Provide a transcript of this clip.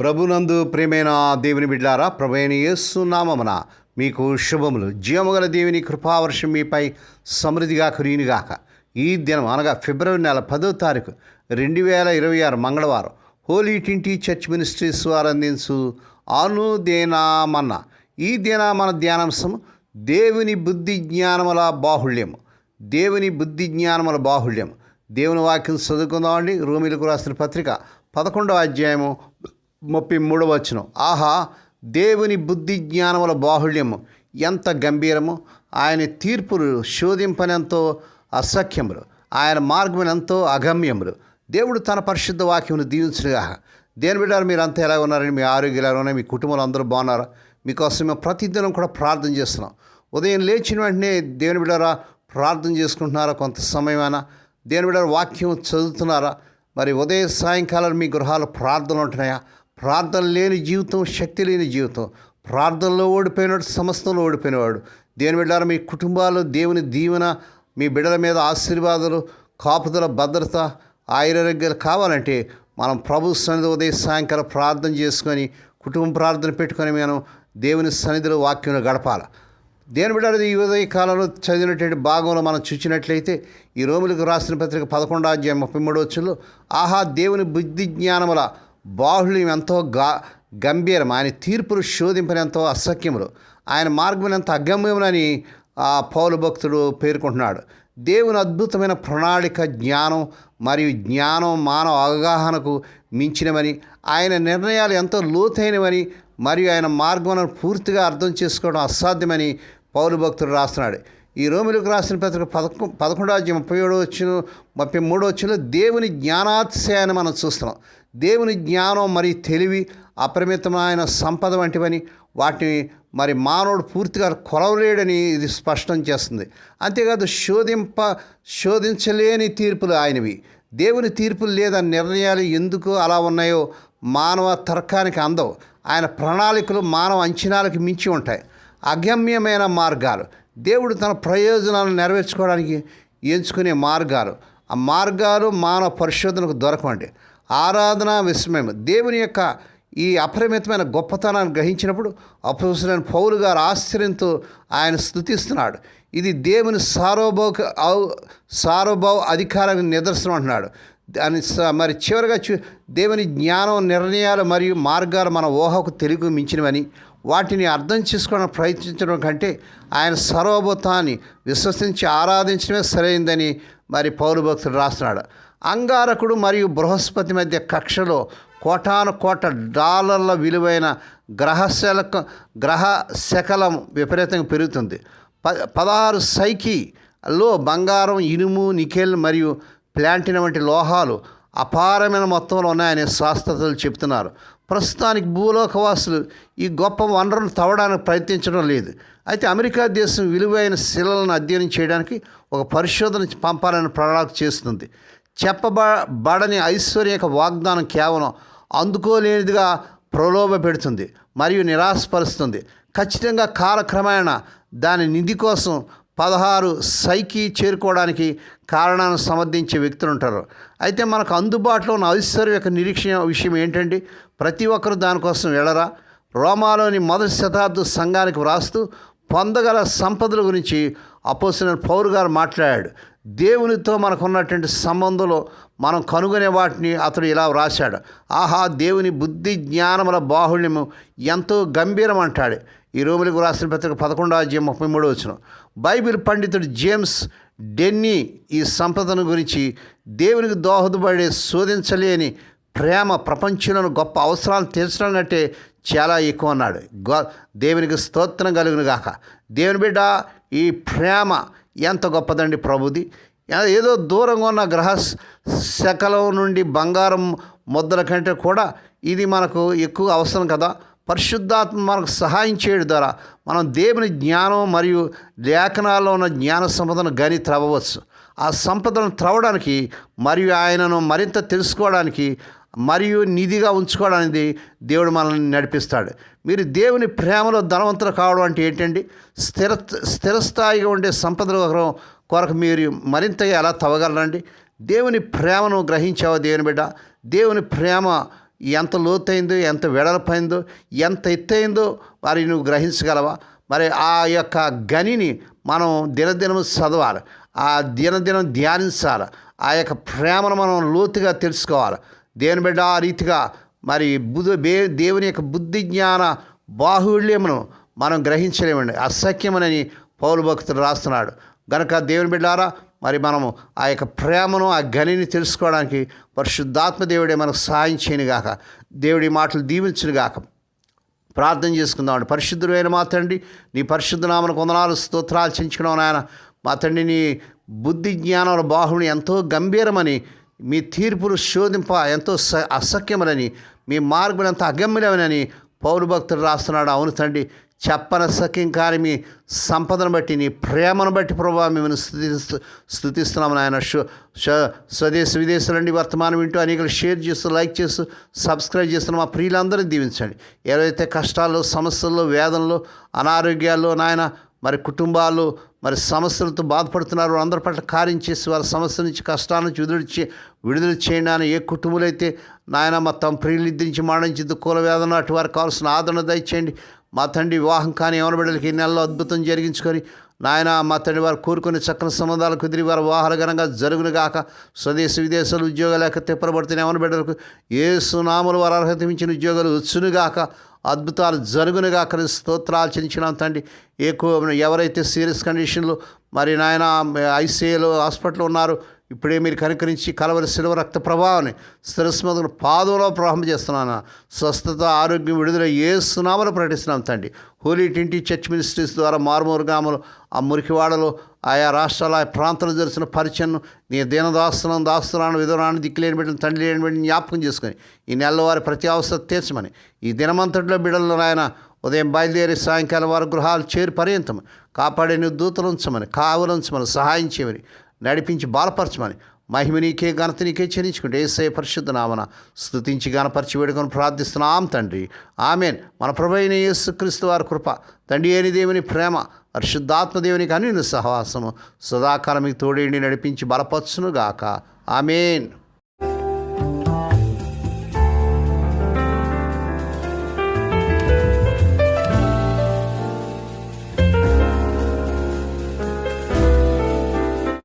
ప్రభునందు ప్రేమైన దేవుని బిడ్డారా ప్రభైన యేసునామమున మీకు శుభములు. జీవముగల దేవుని కృపావర్షం మీపై సమృద్ధిగా కురియునిగాక. ఈ దినం అనగా ఫిబ్రవరి నెల పదో తారీఖు రెండు వేల ఇరవై ఆరు మంగళవారం హోలీ టింటీ చర్చ్ మినిస్ట్రీస్ వారు అందించు అనుదేనామన్న. ఈ దిన మన ధ్యానాంశం దేవుని బుద్ధి జ్ఞానముల బాహుళ్యము. దేవుని బుద్ధి జ్ఞానముల బాహుళ్యం దేవుని వాక్యం చదువుకుందామండి. రోమిలకు రాసిన పత్రిక పదకొండవ అధ్యాయము ముప్పై మూడవ వచనం. ఆహా దేవుని బుద్ధి జ్ఞానముల బాహుళ్యము ఎంత గంభీరము. ఆయన తీర్పులు శోధింపనెంతో అసఖ్యములు. ఆయన మార్గం ఎంతో అగమ్యములు. దేవుడు తన పరిశుద్ధ వాక్యమును దీవించుగా దేని బిడ్డారు మీరు అంతా ఎలా ఉన్నారని మీ ఆరోగ్యం ఎలా ఉన్నాయి? మీ కుటుంబాలు అందరూ బాగున్నారా? మీకోసం మేము ప్రతిదినం కూడా ప్రార్థన చేస్తున్నాం. ఉదయం లేచిన వెంటనే దేవుని బిడ్డారా ప్రార్థన చేసుకుంటున్నారా? కొంత సమయమైనా దేవుని బిడ్డారు వాక్యం చదువుతున్నారా? మరి ఉదయం సాయంకాలం మీ గృహాలు ప్రార్థనలు ఉంటున్నాయా? ప్రార్థన లేని జీవితం శక్తి లేని జీవితం. ప్రార్థనలో ఓడిపోయినాడు సమస్తంలో ఓడిపోయినవాడు. దేని బిడ్డారా మీ కుటుంబాలు దేవుని దీవెన మీ బిడ్డల మీద ఆశీర్వాదాలు కాపుదల భద్రత ఆయురారోగ్యాలు కావాలంటే మనం ప్రభు సన్నిధి ఉదయం సాయంకాలం ప్రార్థన చేసుకొని కుటుంబం ప్రార్థన పెట్టుకొని మనం దేవుని సన్నిధిలో వాక్యంలో గడపాలి. దేని బిడ్డ ఈ ఉదయ కాలంలో చదివినటువంటి భాగంలో మనం చూసినట్లయితే ఈ రోములకు రాసిన పత్రిక పదకొండో అధ్యాయం ముప్పై మూడో వచ్చులో ఆహా దేవుని బుద్ధి జ్ఞానముల బాహుళ్యం ఎంతో గా గంభీరం ఆయన తీర్పులు శోధింపనెంతో అసఖ్యములు. ఆయన మార్గం ఎంత అగమ్యమునని ఆ పౌలు భక్తుడు పేర్కొంటున్నాడు. దేవుని అద్భుతమైన ప్రణాళిక జ్ఞానం మరియు జ్ఞానం మానవ అవగాహనకు మించినవని ఆయన నిర్ణయాలు ఎంతో లోతైనవని మరియు ఆయన మార్గములను పూర్తిగా అర్థం చేసుకోవడం అసాధ్యమని పౌరు భక్తుడు రాస్తున్నాడు. ఈ రోమిలకు రాసిన పత్రిక పదకొ పదకొండో అధ్యాయం ముప్పై ఏడో వచ్చిన ముప్పై మూడో వచ్చిన దేవుని జ్ఞానాతిశయాన్ని మనం చూస్తున్నాం. దేవుని జ్ఞానం మరియు తెలివి అపరిమితమైన సంపద వంటివని వాటిని మరి మానవుడు పూర్తిగా కొలవలేడని ఇది స్పష్టం చేస్తుంది. అంతేకాదు శోధింప శోధించలేని తీర్పులు ఆయనవి. దేవుని తీర్పులు లేదా నిర్ణయాలు ఎందుకు అలా ఉన్నాయో మానవ తర్కానికి అందవు. ఆయన ప్రణాళికలు మానవ అంచనాలకు మించి ఉంటాయి. అగమ్యమైన మార్గాలు. దేవుడు తన ప్రయోజనాలను నెరవేర్చుకోవడానికి ఎంచుకునే మార్గాలు. ఆ మార్గాలు మానవ పరిశోధనకు దొరకవండి. ఆరాధన విస్మయం. దేవుని యొక్క ఈ అపరిమితమైన గొప్పతనాన్ని గ్రహించినప్పుడు అపోసరైన పౌలు గారు ఆశ్చర్యంతో ఆయన స్థుతిస్తున్నాడు ఇది దేవుని సార్వభౌక సార్వభౌ అధికారానికి నిదర్శనం అంటున్నాడు. అని మరి చివరిగా దేవుని జ్ఞానం నిర్ణయాలు మరియు మార్గాలు మన ఊహకు తెలుగు మించినవని వాటిని అర్థం చేసుకోవడానికి ప్రయత్నించడం కంటే ఆయన సర్వభూతాన్ని విశ్వసించి ఆరాధించడమే సరైందని మరి పౌరు భక్తుడు రాస్తున్నాడు. అంగారకుడు మరియు బృహస్పతి మధ్య కక్షలో కోటాను కోట డాలర్ల విలువైన గ్రహ శలక గ్రహ శకలం విపరీతంగా పెరుగుతుంది. ప పదహారు సైకిలో బంగారం ఇనుము నికెల్ మరియు ప్లాంటిన వంటి లోహాలు అపారమైన మొత్తంలో ఉన్నాయని శాస్త్రతలు చెప్తున్నారు ప్రస్తుతానికి భూలోకవాసులు ఈ గొప్ప వనరును తవ్వడానికి ప్రయత్నించడం లేదు. అయితే అమెరికా దేశం విలువైన శిలలను అధ్యయనం చేయడానికి ఒక పరిశోధన పంపాలని ప్రణాళిక చేస్తుంది. చెప్పబడని ఐశ్వర్య యొక్క వాగ్దానం కేవలం అందుకోలేనిదిగా ప్రలోభ పెడుతుంది మరియు నిరాశపరుస్తుంది. ఖచ్చితంగా కాలక్రమేణా దాని నిధి కోసం పదహారు సైకి చేరుకోవడానికి కారణాన్ని సమర్థించే వ్యక్తులు ఉంటారు. అయితే మనకు అందుబాటులో ఉన్న ఐశ్వర్య యొక్క నిరీక్షణ విషయం ఏంటండి? ప్రతి ఒక్కరు దానికోసం వెళ్ళరా? రోమాలోని మొదటి శతాబ్ద సంఘానికి వ్రాస్తూ పొందగల సంపదల గురించి అపోసిన పౌరు గారు మాట్లాడాడు. దేవునితో మనకున్నటువంటి సంబంధంలో మనం కనుగొనే వాటిని అతడు ఇలా వ్రాశాడు. ఆహా దేవుని బుద్ధి జ్ఞానముల బాహుళ్యము ఎంతో గంభీరం అంటాడు ఈ రోమిలకు రాసిన పత్రిక పదకొండో అధ్యాయం ముప్పై మూడో వచ్చిన బైబిల్ పండితుడు జేమ్స్ డెన్నీ ఈ సంపదను గురించి దేవునికి దోహదపడే శోధించలేని ప్రేమ ప్రపంచంలోని గొప్ప అవసరాలు తీర్చడం కంటే చాలా ఎక్కువ అన్నాడు గో దేవునికి స్తోత్రం కలుగును గాక. దేవుని బిడ్డ ఈ ప్రేమ ఎంత గొప్పదండి ప్రభుది? ఏదో దూరంగా ఉన్న గ్రహ శకలం నుండి బంగారం ముద్దల కంటే కూడా ఇది మనకు ఎక్కువ అవసరం కదా. పరిశుద్ధాత్మ మనకు సహాయం చేయడం ద్వారా మనం దేవుని జ్ఞానం మరియు లేఖనాల్లో ఉన్న జ్ఞాన సంపదను గని త్రవ్వవచ్చు. ఆ సంపదను త్రవ్వడానికి మరియు ఆయనను మరింత తెలుసుకోవడానికి మరియు నిధిగా ఉంచుకోవడానికి దేవుడు మనల్ని నడిపిస్తాడు. మీరు దేవుని ప్రేమలో ధనవంతులు కావడం అంటే ఏంటండి? స్థిర స్థిరస్థాయిగా ఉండే సంపదల కొరకు- కొరకు మీరు మరింతగా ఎలా తవ్వగలరండి? దేవుని ప్రేమను గ్రహించావా దేవుని బిడ్డ? దేవుని ప్రేమ ఎంత లోతైందో ఎంత వెడల్పైందో ఎంత ఎత్తైందో మరి నువ్వు గ్రహించగలవా? మరి ఆ యొక్క గనిని మనం దినదినం చదవాలి. ఆ దినదినం ధ్యానించాలి. ఆ యొక్క ప్రేమను మనం లోతుగా తెలుసుకోవాలి. దేవుని బిడ్డ ఆ రీతిగా మరి బుధ దేవుని యొక్క బుద్ధి జ్ఞాన బాహుళ్యమును మనం గ్రహించలేమండి. అసఖ్యమనని పౌరు భక్తుడు రాస్తున్నాడు. గనక దేవుని బిడ్డారా మరి మనము ఆ యొక్క ప్రేమను ఆ గనిని తెలుసుకోవడానికి పరిశుద్ధాత్మ దేవుడే మనకు సహాయం చేయనుగాక దేవుడి మాటలు దీవించునుగాక ప్రార్థన చేసుకుందామండి. పరిశుద్ధుడైన మా తండ్రి నీ పరిశుద్ధ నామను కొందనాలు స్తోత్రాలు చెంచుకున్నావు నాయన. మా తండ్రి నీ బుద్ధి జ్ఞానాల బాహుని ఎంతో గంభీరమని మీ తీర్పును శోధింప ఎంతో స మీ మార్గం ఎంత అగమ్యమనని పౌరు భక్తుడు రాస్తున్నాడు. అవును తండ్రి చెప్పన సఖ్యం కాని మీ సంపదను బట్టి నీ ప్రేమను బట్టి ప్రభావ మిమ్మల్ని స్థుతిస్తూ స్థుతిస్తున్నాము నాయన. షో స్వదేశ విదేశాలండి వర్తమానం వింటూ అనేకలు షేర్ చేస్తూ లైక్ చేస్తూ సబ్స్క్రైబ్ చేస్తున్న మా ప్రియులందరినీ దీవించండి. ఏవైతే కష్టాల్లో సమస్యల్లో వేదనలో అనారోగ్యాల్లో నాయన మరి కుటుంబాలు మరి సమస్యలతో బాధపడుతున్నారు అందరి పట్ల కార్యం చేసి వారి సమస్య నుంచి కష్టాల నుంచి విడుదల విడుదల చేయండి అని ఏ కుటుంబాలు అయితే నాయన మా తమ ప్రియులు మరణించింది మాడించి వేదన అటు వారికి కావాల్సిన ఆదరణ దయచేయండి. మా తండ్రి వివాహం కానీ యవన బిడ్డలకి ఈ నెలలో అద్భుతం జరిగించుకొని నాయన మా తండ్రి వారు కోరుకునే చక్కని సంబంధాలు కుదిరి వారు వివాహాలు ఘనంగా జరుగును గాక. స్వదేశ విదేశాలు ఉద్యోగాలు లేక తిప్పబడుతున్న యవన బిడ్డలకు ఏ సునాములు వారు అర్హత మించిన ఉద్యోగాలు వచ్చునుగాక అద్భుతాలు జరుగునుగాక స్తోత్రాలు చెల్లించినాం తండ్రి. ఎక్కువ ఎవరైతే సీరియస్ కండిషన్లో మరి నాయన ఐసీఏలో హాస్పిటల్ ఉన్నారు ఇప్పుడే మీరు కనుకరించి కలవరి శిలువ రక్త ప్రభావాన్ని శిరస్మతులు పాదంలో ప్రవాహం చేస్తున్నాను? స్వస్థత ఆరోగ్యం విడుదల ఏ సునామలు ప్రకటిస్తున్నాం తండ్రి. హోలీ టింటి చర్చ్ మినిస్ట్రీస్ ద్వారా మారుమూరు గ్రామాలు ఆ మురికివాడలో ఆయా రాష్ట్రాల ఆ ప్రాంతాలు జరిసిన పరిచయం నీ దీనదాస్తున్నాను దాస్తున్నాను విధురాన్ని దిక్కులేని బిడ్డను తండ్రి లేని బిడ్డను జ్ఞాపకం చేసుకొని ఈ నెలలో వారి ప్రతి అవసరం తీర్చమని ఈ దినమంతటిలో బిడ్డలను నాయన ఉదయం బయలుదేరి సాయంకాలం వారి గృహాలు చేరి పర్యంతం కాపాడే నీ దూతలు ఉంచమని కావలుంచమని సహాయం చేయమని నడిపించి బాలపరచమని మహిమ నీకే ఘనత నీకే చెల్లించుకుంటే ఏసే పరిశుద్ధ నామన స్థుతించి గణపరిచి వేడుకొని ప్రార్థిస్తున్నాం తండ్రి. ఆమెన్. మన ప్రభు అయిన యేసుక్రీస్తు వారి కృప తండ్రి అని దేవుని ప్రేమ పరిశుద్ధాత్మ దేవునికి అన్ని సహవాసము సదాకాలం మీకు తోడేండి నడిపించి బలపరచునుగాక. ఆమెన్.